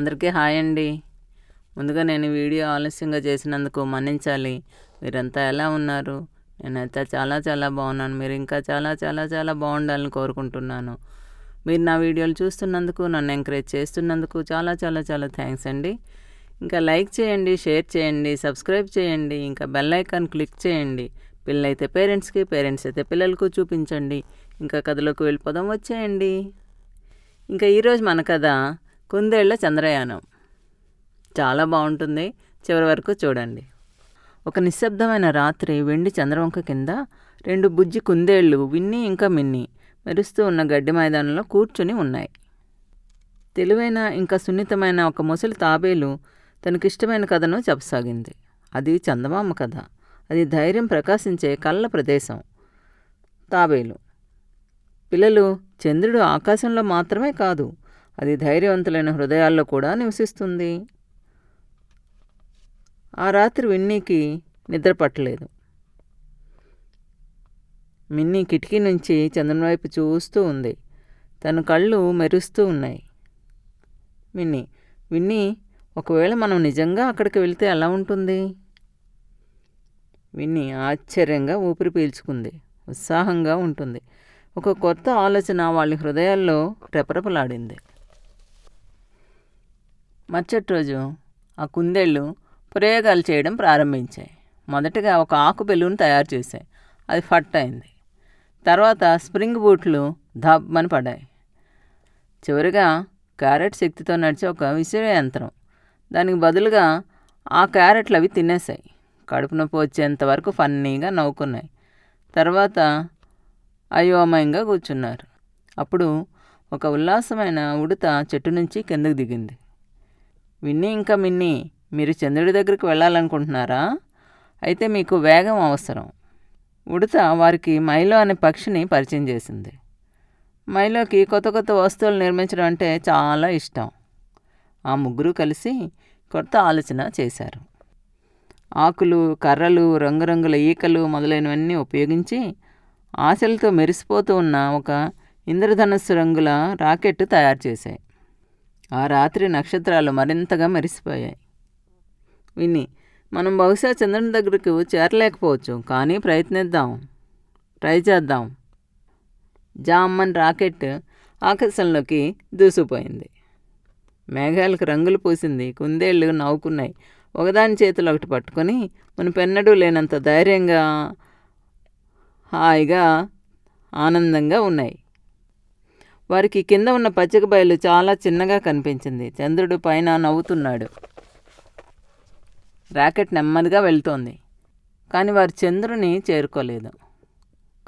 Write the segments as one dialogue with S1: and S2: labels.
S1: అందరికీ హాయ్ అండి. ముందుగా నేను వీడియో ఆలస్యంగా చేసినందుకు మన్నించాలి. మీరంతా ఎలా ఉన్నారు? నేనైతే చాలా చాలా బాగున్నాను. మీరు ఇంకా చాలా చాలా చాలా బాగుండాలని కోరుకుంటున్నాను. మీరు నా వీడియోలు చూస్తున్నందుకు నన్ను ఎంకరేజ్ చేస్తున్నందుకు చాలా చాలా చాలా థ్యాంక్స్ అండి. ఇంకా లైక్ చేయండి షేర్ చేయండి సబ్స్క్రైబ్ చేయండి ఇంకా బెల్ ఐకాన్ క్లిక్ చేయండి. పిల్లలైతే పేరెంట్స్కి పేరెంట్స్ అయితే పిల్లలకు చూపించండి. ఇంకా కథలోకి వెళ్ళిపోదాం వచ్చేయండి. ఇంకా ఈరోజు మన కథ కుందేళ్ళ చంద్రయానం. చాలా బాగుంటుంది. చివరి వరకు చూడండి. ఒక నిశ్శబ్దమైన రాత్రి వెండి చంద్రవంక కింద రెండు బుజ్జి కుందేళ్ళు విన్ని ఇంకా మిన్ని మెరుస్తూ ఉన్న గడ్డి మైదానంలో కూర్చుని ఉన్నాయి. తెలివైన ఇంకా సున్నితమైన ఒక ముసలి తాబేలు తనకిష్టమైన కథను చెప్పసాగింది. అది చందమామ కథ. అది ధైర్యం ప్రకాశించే కళ్ళ ప్రదేశం. తాబేలు. పిల్లలు చంద్రుడు ఆకాశంలో మాత్రమే కాదు అది ధైర్యవంతులైన హృదయాల్లో కూడా నివసిస్తుంది. ఆ రాత్రి విన్నీకి నిద్ర పట్టలేదు. మిన్నీ కిటికీ నుంచి చంద్రుని వైపు చూస్తూ ఉంది. తన కళ్ళు మెరుస్తూ ఉన్నాయి. మిన్నీ విన్నీ ఒకవేళ మనం నిజంగా అక్కడికి వెళ్తే ఎలా ఉంటుంది? విన్నీ ఆశ్చర్యంగా ఊపిరి పీల్చుకుంది. ఉత్సాహంగా ఉంటుంది. ఒక కొత్త ఆలోచన వాళ్ళ హృదయాల్లో రెపరెపలాడింది. మరుసటి రోజు ఆ కుందేళ్ళు ప్రయోగాలు చేయడం ప్రారంభించాయి. మొదటగా ఒక ఆకు బెలూన్ తయారు చేశాయి. అది ఫట్ అయింది. తర్వాత స్ప్రింగ్ బూట్లు ధబ్బని పడ్డాయి. చివరిగా క్యారెట్ శక్తితో నడిచే ఒక విసిరే యంత్రం. దానికి బదులుగా ఆ క్యారెట్లు అవి తినేసాయి కడుపు నొప్పి వచ్చేంత వరకు ఫన్నీగా నవ్వుకున్నాయి. తర్వాత అయోమయంగా కూర్చున్నారు. అప్పుడు ఒక ఉల్లాసమైన ఉడత చెట్టు నుంచి కిందకు దిగింది. విన్ని ఇంకా మిన్ని మీరు చంద్రుడి దగ్గరికి వెళ్ళాలనుకుంటున్నారా? అయితే మీకు వేగం అవసరం. ఉడత వారికి మైలో అనే పక్షిని పరిచయం చేసింది. మైలోకి కొత్త కొత్త వస్తువులు నిర్మించడం అంటే చాలా ఇష్టం. ఆ ముగ్గురు కలిసి కొత్త ఆలోచన చేశారు. ఆకులు కర్రలు రంగురంగుల ఈకలు మొదలైనవన్నీ ఉపయోగించి ఆశలతో మెరిసిపోతూ ఉన్న ఒక ఇంద్రధనుస్సు రంగుల రాకెట్ తయారు చేశాయి. ఆ రాత్రి నక్షత్రాలు మరింతగా మెరిసిపోయాయి. విని మనం బహుశా చంద్రుని దగ్గరకు చేరలేకపోవచ్చు కానీ ప్రయత్నిద్దాం. ట్రై చేద్దాం. జామ్మన్ రాకెట్ ఆకాశంలోకి దూసిపోయింది మేఘాలకు రంగులు పూసింది కుందేళ్ళు నవ్వుకున్నాయి. ఒకదాని చేతులు ఒకటి పట్టుకొని మన పెన్నడూ లేనంత ధైర్యంగా హాయిగా ఆనందంగా ఉన్నాయి. వారికి కింద ఉన్న పచ్చిక బయలు చాలా చిన్నగా కనిపించింది. చంద్రుడు పైన నవ్వుతున్నాడు. రాకెట్ నెమ్మదిగా వెళ్తోంది. కానీ వారు చంద్రుని చేరుకోలేదు.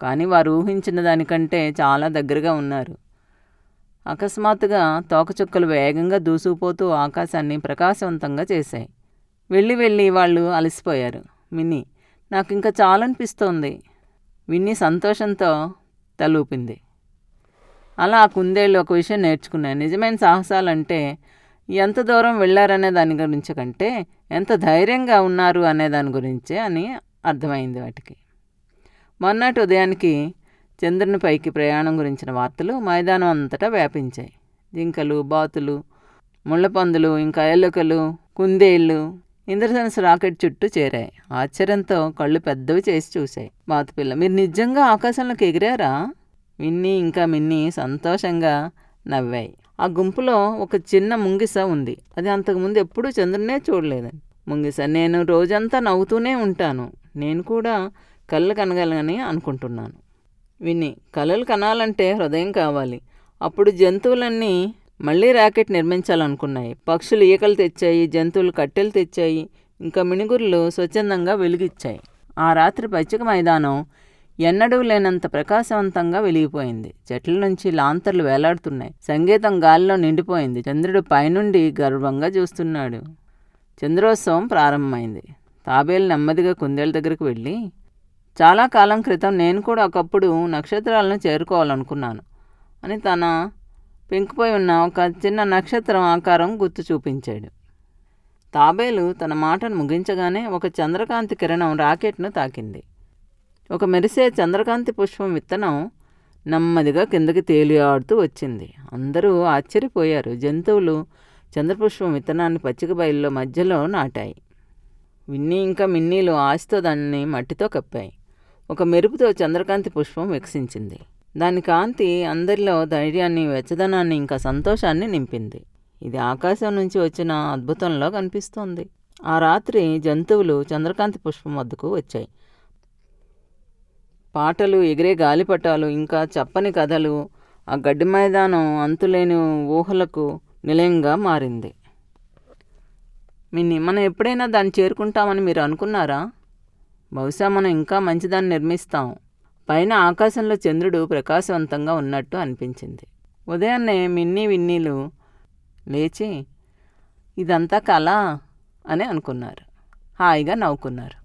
S1: కానీ వారు ఊహించిన దానికంటే చాలా దగ్గరగా ఉన్నారు. అకస్మాత్తుగా తోకచుక్కలు వేగంగా దూసుకుపోతూ ఆకాశాన్ని ప్రకాశవంతంగా చేశాయి. వెళ్ళి వెళ్ళి వాళ్ళు అలసిపోయారు. మిన్ని నాకు ఇంకా చాలనిపిస్తోంది. విన్ని సంతోషంతో తలూపింది. అలా ఆ కుందేళ్ళు ఒక విషయం నేర్చుకున్నాయి. నిజమైన సాహసాలంటే ఎంత దూరం వెళ్ళారనే దాని గురించి కంటే ఎంత ధైర్యంగా ఉన్నారు అనే దాని గురించే అని అర్థమైంది వాటికి. మొన్నటి ఉదయానికి చంద్రుని పైకి ప్రయాణం గురించిన వార్తలు మైదానం అంతటా వ్యాపించాయి. జింకలు బాతులు ముళ్ళపందులు ఇంకా ఎలుకలు కుందేళ్ళు ఇంద్రధనుసు రాకెట్ చుట్టూ చేరాయి. ఆశ్చర్యంతో కళ్ళు పెద్దవి చేసి చూశాయి. బాతుపిల్ల మీరు నిజంగా ఆకాశంలోకి ఎగిరారా? విన్ని ఇంకా మిన్ని సంతోషంగా నవ్వాయి. ఆ గుంపులో ఒక చిన్న ముంగిస ఉంది. అది అంతకుముందు ఎప్పుడూ చంద్రునే చూడలేదని. ముంగిస నేను రోజంతా నవ్వుతూనే ఉంటాను. నేను కూడా కళ్ళు కనగలనని అనుకుంటున్నాను. విని కళలు కనాలంటే హృదయం కావాలి. అప్పుడు జంతువులన్నీ మళ్ళీ ర్యాకెట్ నిర్మించాలనుకున్నాయి. పక్షులు ఈకలు తెచ్చాయి జంతువులు కట్టెలు తెచ్చాయి ఇంకా మిణుగుర్లు స్వచ్ఛందంగా వెలుగిచ్చాయి. ఆ రాత్రి పచ్చిక మైదానం ఎన్నడూ లేనంత ప్రకాశవంతంగా వెలిగిపోయింది. చెట్ల నుంచి లాంతర్లు వేలాడుతున్నాయి. సంగీతం గాలిలో నిండిపోయింది. చంద్రుడు పైనుండి గర్వంగా చూస్తున్నాడు. చంద్రోత్సవం ప్రారంభమైంది. తాబేలు నెమ్మదిగా కుందేళ్ళ దగ్గరికి వెళ్ళి చాలా కాలం క్రితం నేను కూడా ఒకప్పుడు నక్షత్రాలను చేరుకోవాలనుకున్నాను అని తన పెంకుపోయి ఉన్న ఒక చిన్న నక్షత్రం ఆకారం గుర్తు చూపించాడు. తాబేలు తన మాటను ముగించగానే ఒక చంద్రకాంతి కిరణం రాకెట్ను తాకింది. ఒక మెరిసే చంద్రకాంతి పుష్పం విత్తనం నెమ్మదిగా కిందకి తేలియాడుతూ వచ్చింది. అందరూ ఆశ్చర్యపోయారు. జంతువులు చంద్రపుష్పం విత్తనాన్ని పచ్చిక బయల్లో మధ్యలో నాటాయి. విన్నీ ఇంకా మిన్నీలు ఆశతో దాన్ని మట్టితో కప్పాయి. ఒక మెరుపుతో చంద్రకాంతి పుష్పం వికసించింది. దాని కాంతి అందరిలో ధైర్యాన్ని వెచ్చదనాన్ని ఇంకా సంతోషాన్ని నింపింది. ఇది ఆకాశం నుంచి వచ్చిన అద్భుతంలో కనిపిస్తోంది. ఆ రాత్రి జంతువులు చంద్రకాంతి పుష్పం వద్దకు వచ్చాయి. పాటలు ఎగిరే గాలిపటాలు ఇంకా చెప్పని కథలు ఆ గడ్డి మైదానం అంతులేని ఊహలకు నిలయంగా మారింది. మిన్ని మనం ఎప్పుడైనా దాన్ని చేరుకుంటామని మీరు అనుకున్నారా? బహుశా మనం ఇంకా మంచిదాన్ని నిర్మిస్తాం. పైన ఆకాశంలో చంద్రుడు ప్రకాశవంతంగా ఉన్నట్టు అనిపించింది. ఉదయాన్నే మిన్నీ విన్నీలు లేచి ఇదంతా కళ అని అనుకున్నారు. హాయిగా నవ్వుకున్నారు.